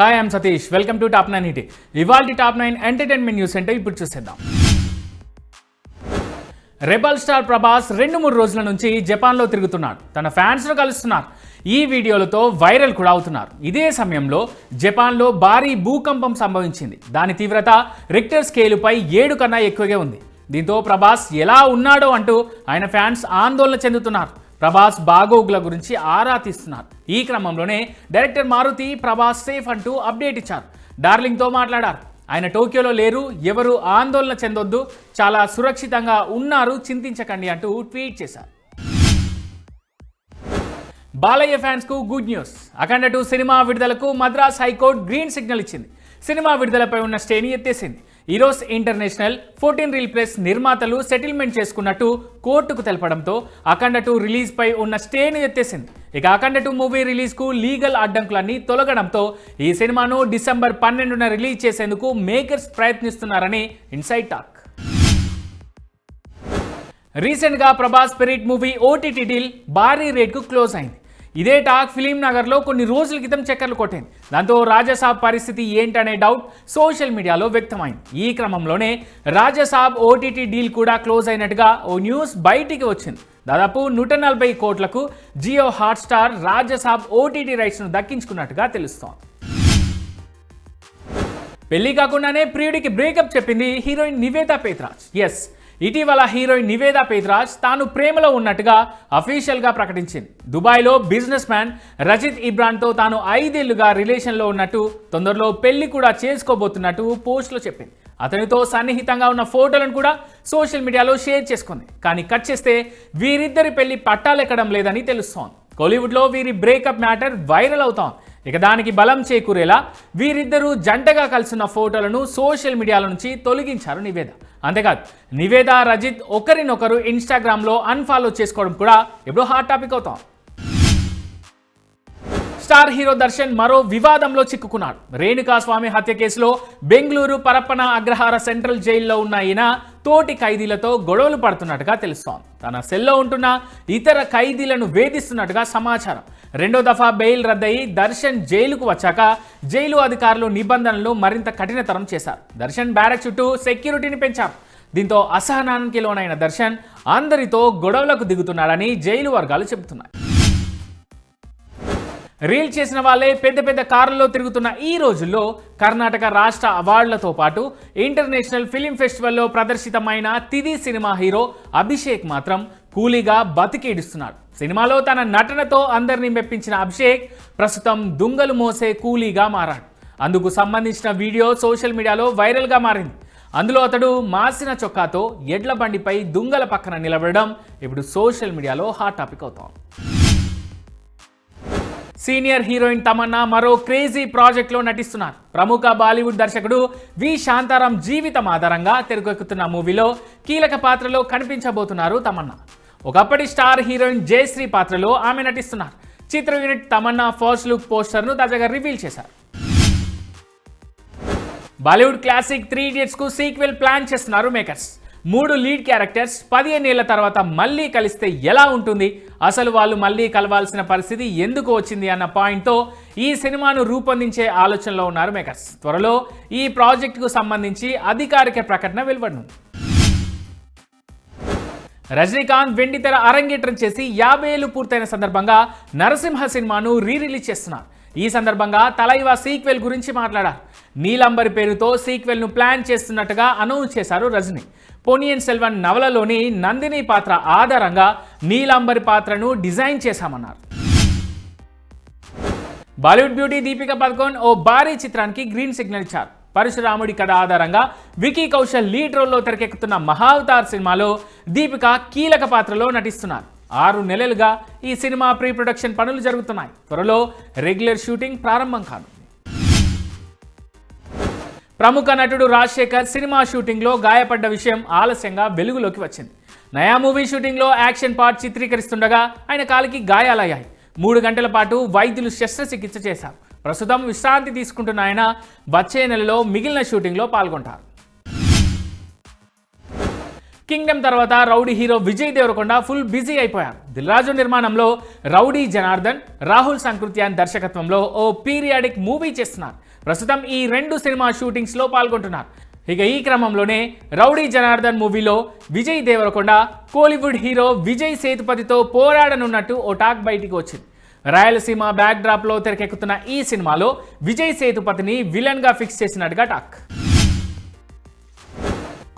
Hi I'm Satish welcome to top nine హిటీ ఇవాల్టి top nine entertainment news అంటే ఇప్పుడు చూసేద్దాం. రెబల్ స్టార్ ప్రభాస్ రెండు మూడు రోజుల నుంచి జపాన్లో తిరుగుతున్నాడు. తన ఫ్యాన్స్ను కలుస్తున్నారు. ఈ వీడియోలతో వైరల్ కూడా అవుతున్నారు. ఇదే సమయంలో జపాన్లో భారీ భూకంపం సంభవించింది. దాని తీవ్రత రిక్టర్ స్కేలుపై ఏడు కన్నా ఎక్కువగా ఉంది. దీంతో ప్రభాస్ ఎలా ఉన్నాడో అంటూ ఆయన ఫ్యాన్స్ ఆందోళన చెందుతున్నారు. ప్రభాస్ బాగోగుల గురించి ఆరా తీస్తున్నారు. ఈ క్రమంలోనే డైరెక్టర్ మారుతి ప్రభాస్ సేఫ్ అంటూ అప్డేట్ ఇచ్చారు. డార్లింగ్తో మాట్లాడారు. ఆయన టోక్యోలో లేరు ఎవరు ఆందోళన చెందొద్దు చాలా సురక్షితంగా ఉన్నారు చింతించకండి అంటూ ట్వీట్ చేశారు. Balayya ఫ్యాన్స్కు good news. Akhanda two cinema విడుదలకు Madras high court green signal ఇచ్చింది. సినిమా విడుదలపై ఉన్న స్టేని ఎత్తేసింది. Eros International fourteen reel press నిర్మాతలు సెటిల్మెంట్ చేసుకున్నట్టు కోర్టుకు తెలపడంతో అఖండ టూ రిలీజ్ పై ఉన్న స్టేను ఎత్తేసింది. ఇక అఖండ టూ మూవీ రిలీజ్కు లీగల్ అడ్డంకులన్నీ తొలగడంతో ఈ సినిమాను డిసెంబర్ పన్నెండున రిలీజ్ చేసేందుకు మేకర్స్ ప్రయత్నిస్తున్నారని ఇన్సైడ్ టాక్. రీసెంట్గా Prabhas spirit movie OTT deal భారీ రేట్కు క్లోజ్ అయింది. ఇదే టాక్ ఫిలిం నగర్లో కొన్ని రోజుల క్రితం చక్కర్లు కొట్టింది. దాంతో రాజసాబ్ పరిస్థితి ఏంటనే డౌట్ సోషల్ మీడియాలో వ్యక్తమైంది. ఈ క్రమంలోనే రాజసాబ్ ఓటీటీ డీల్ కూడా క్లోజ్ అయినట్టుగా ఓ న్యూస్ బయటికి వచ్చింది. దాదాపు నూట నలభై కోట్లకు జియో హాట్స్టార్ రాజసాబ్ ఓటీటీ రైట్స్ను దక్కించుకున్నట్టుగా తెలుస్తోంది. పెళ్ళి కాకుండానే ప్రియుడికి బ్రేకప్ చెప్పింది హీరోయిన్ నివేదా పేత్రాజ్. ఎస్ ఇటీవల హీరోయిన్ నివేదా పేత్రాజ్ తాను ప్రేమలో ఉన్నట్టుగా అఫీషియల్గా ప్రకటించింది. దుబాయ్లో బిజినెస్ మ్యాన్ రజిత్ ఇబ్రాన్తో తాను ఐదేళ్ళుగా రిలేషన్లో ఉన్నట్టు తొందరలో పెళ్ళి కూడా చేసుకోబోతున్నట్టు పోస్ట్లో చెప్పింది. అతనితో సన్నిహితంగా ఉన్న ఫోటోలను కూడా సోషల్ మీడియాలో షేర్ చేసుకుంది. కానీ కట్ చేస్తే వీరిద్దరి పెళ్ళి పట్టాలెక్కడం లేదని తెలుస్తోంది. కోలీవుడ్లో వీరి బ్రేకప్ మ్యాటర్ వైరల్ అవుతోంది. ఇక దానికి బలం చేకూరేలా వీరిద్దరూ జంటగా కలిసిన ఫోటోలను సోషల్ మీడియాల నుంచి తొలగించారు నివేద. అంతేకాదు నివేద రజిత్ ఒకరినొకరు ఇన్స్టాగ్రామ్లో అన్ఫాలో చేసుకోవడం కూడా ఇప్పుడు హాట్ టాపిక్ అవుతాం. స్టార్ హీరో దర్శన్ మరో వివాదంలో చిక్కుకున్నాడు. రేణుకాస్వామి హత్య కేసులో బెంగళూరు పరప్పన అగ్రహార సెంట్రల్ జైల్లో ఉన్న ఈయన తోటి ఖైదీలతో గొడవలు పడుతున్నట్టుగా తెలుస్తోంది. తన సెల్లో ఉంటున్న ఇతర ఖైదీలను వేధిస్తున్నట్టుగా సమాచారం. రెండో దఫా బెయిల్ రద్దయి దర్శన్ జైలుకు వచ్చాక జైలు అధికారులు నిబంధనలు మరింత కఠినతరం చేశారు. దర్శన్ బ్యారక్ చుట్టూ సెక్యూరిటీని పెంచారు. దీంతో అసహనానికి లోనైన దర్శన్ అందరితో గొడవలకు దిగుతున్నాడని జైలు వర్గాలు చెబుతున్నాయి. రీల్ చేసిన వాళ్ళే పెద్ద పెద్ద కార్లలో తిరుగుతున్న ఈ రోజుల్లో కర్ణాటక రాష్ట్ర అవార్డులతో పాటు ఇంటర్నేషనల్ ఫిలిం ఫెస్టివల్లో ప్రదర్శితమైన తిది సినిమా హీరో అభిషేక్ మాత్రం కూలీగా బతికేడుస్తున్నాడు సినిమాలో తన నటనతో అందరినీ మెప్పించిన అభిషేక్ ప్రస్తుతం దుంగలు మోసే కూలీగా మారాడు. అందుకు సంబంధించిన వీడియో సోషల్ మీడియాలో వైరల్గా మారింది. అందులో అతడు మాసిన చొక్కాతో ఎడ్ల బండిపై దుంగల పక్కన నిలబడడం ఇప్పుడు సోషల్ మీడియాలో హాట్ టాపిక్ అవుతోంది. సీనియర్ హీరోయిన్ తమన్నా మరో క్రేజీ ప్రాజెక్ట్లో నటిస్తున్నారు. ప్రముఖ బాలీవుడ్ దర్శకుడు వి. శాంతారాం జీవితం ఆధారంగా తెరకెక్కుతున్న మూవీలో కీలక పాత్రలో కనిపించబోతున్నారు తమన్నా. ఒకప్పటి స్టార్ హీరోయిన్ జయశ్రీ పాత్రలో ఆమె నటిస్తున్నారు. చిత్ర యూనిట్ తమన్నా ఫస్ట్ లుక్ పోస్టర్ను తాజాగా రివీల్ చేశారు. బాలీవుడ్ క్లాసిక్ త్రీ ఇడియట్స్కు సీక్వెల్ ప్లాన్ చేస్తున్నారు మేకర్స్. మూడు లీడ్ క్యారెక్టర్స్ పదిహేను ఏళ్ళ తర్వాత మళ్ళీ కలిస్తే ఎలా ఉంటుంది? అసలు వాళ్ళు మళ్ళీ కలవాల్సిన పరిస్థితి ఎందుకు వచ్చింది అన్న పాయింట్తో ఈ సినిమాను రూపొందించే ఆలోచనలో ఉన్నారు మేకర్స్ త్వరలో ఈ ప్రాజెక్టుకు సంబంధించి అధికారిక ప్రకటన వెలువడనుంది. రజనీకాంత్ వెండితెర అరంగేట్రం చేసి యాభై ఏళ్ళు పూర్తయిన సందర్భంగా నరసింహ సినిమాను రీ రిలీజ్ చేస్తున్నారు. ఈ సందర్భంగా తలైవా సీక్వెల్ గురించి మాట్లాడారు. నీలంబరి పేరుతో సీక్వెల్ను ప్లాన్ చేస్తున్నట్టుగా అనౌన్స్ చేశారు రజనీ. పొనియన్ సెల్వన్ నవలలోని నందిని పాత్ర ఆధారంగా నీలాంబరి పాత్రను డిజైన్ చేశామన్నారు. బాలీవుడ్ బ్యూటీ దీపిక పదకొన్ ఓ భారీ చిత్రానికి గ్రీన్ సిగ్నల్ ఇచ్చారు. పరశురాముడి కథ ఆధారంగా వికీ కౌశల్ లీడ్ రోల్లో తెరకెక్కుతున్న మహావతార్ సినిమాలో దీపిక కీలక పాత్రలో నటిస్తున్నారు. ఆరు నెలలుగా ఈ సినిమా ప్రీ ప్రొడక్షన్ పనులు జరుగుతున్నాయి. త్వరలో రెగ్యులర్ షూటింగ్ ప్రారంభం కాదు ప్రముఖ నటుడు రాజశేఖర్ సినిమా షూటింగ్లో గాయపడ్డ విషయం ఆలస్యంగా వెలుగులోకి వచ్చింది. నయా మూవీ షూటింగ్లో యాక్షన్ పార్ట్ చిత్రీకరిస్తుండగా ఆయన కాలికి గాయాలయ్యాయి. మూడు గంటల పాటు వైద్యులు శస్త్రచికిత్స చేశారు. ప్రస్తుతం విశ్రాంతి తీసుకుంటున్న ఆయన వచ్చే నెలలో మిగిలిన షూటింగ్లో పాల్గొంటారు. కింగ్డమ్ తర్వాత rowdy hero Vijay Deverakonda full busy అయిపోయారు. దిల్రాజు నిర్మాణంలో రౌడీ జనార్దన్ రాహుల్ సంకృత్యాన్ దర్శకత్వంలో ఓ పీరియాడిక్ మూవీ చేస్తున్నారు. ప్రస్తుతం ఈ రెండు సినిమా షూటింగ్స్లో పాల్గొంటున్నారు. ఇక ఈ క్రమంలోనే rowdy Janardhan movie Vijay Deverakonda Kollywood hero Vijay సేతుపతితో పోరాడనున్నట్టు ఓ టాక్ బయటికి వచ్చింది. రాయలసీమ బ్యాక్ డ్రాప్లో తెరకెక్కుతున్న ఈ సినిమాలో విజయ్ సేతుపతిని విలన్గా ఫిక్స్ చేసినట్టుగా టాక్.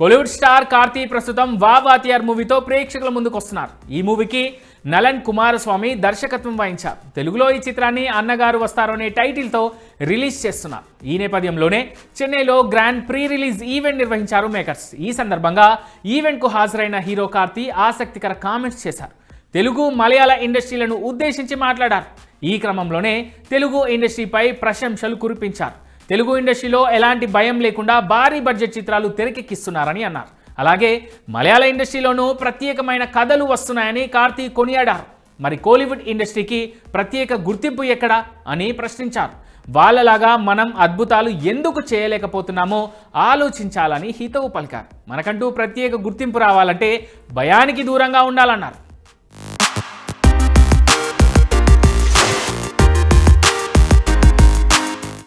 కోలీవుడ్ స్టార్ కార్తీ ప్రస్తుతం వావ్ వాతియార్ మూవీతో ప్రేక్షకుల ముందుకు వస్తున్నారు ఈ మూవీకి నలన్ కుమారస్వామి దర్శకత్వం వహించారు. తెలుగులో ఈ చిత్రాన్ని అన్నగారు వస్తారు అనే టైటిల్తో రిలీజ్ చేస్తున్నారు. ఈ నేపథ్యంలోనే చెన్నైలో గ్రాండ్ ప్రీ రిలీజ్ ఈవెంట్ నిర్వహించారు మేకర్స్. ఈ సందర్భంగా ఈవెంట్కు హాజరైన హీరో కార్తీ ఆసక్తికర కామెంట్స్ చేశారు. తెలుగు మలయాళ ఇండస్ట్రీలను ఉద్దేశించి మాట్లాడారు. ఈ క్రమంలోనే తెలుగు ఇండస్ట్రీపై ప్రశంసలు కురిపించారు. తెలుగు ఇండస్ట్రీలో ఎలాంటి భయం లేకుండా భారీ బడ్జెట్ చిత్రాలు తెరకెక్కిస్తున్నారని అన్నారు. అలాగే మలయాళ ఇండస్ట్రీలోనూ ప్రత్యేకమైన కథలు వస్తున్నాయని కార్తీ కొనియాడారు. మరి కోలీవుడ్ ఇండస్ట్రీకి ప్రత్యేక గుర్తింపు ఎక్కడా అని ప్రశ్నించారు. వాళ్ళలాగా మనం అద్భుతాలు ఎందుకు చేయలేకపోతున్నామో ఆలోచించాలని హితవు పలికారు. మనకంటూ ప్రత్యేక గుర్తింపు రావాలంటే భయానికి దూరంగా ఉండాలన్నారు.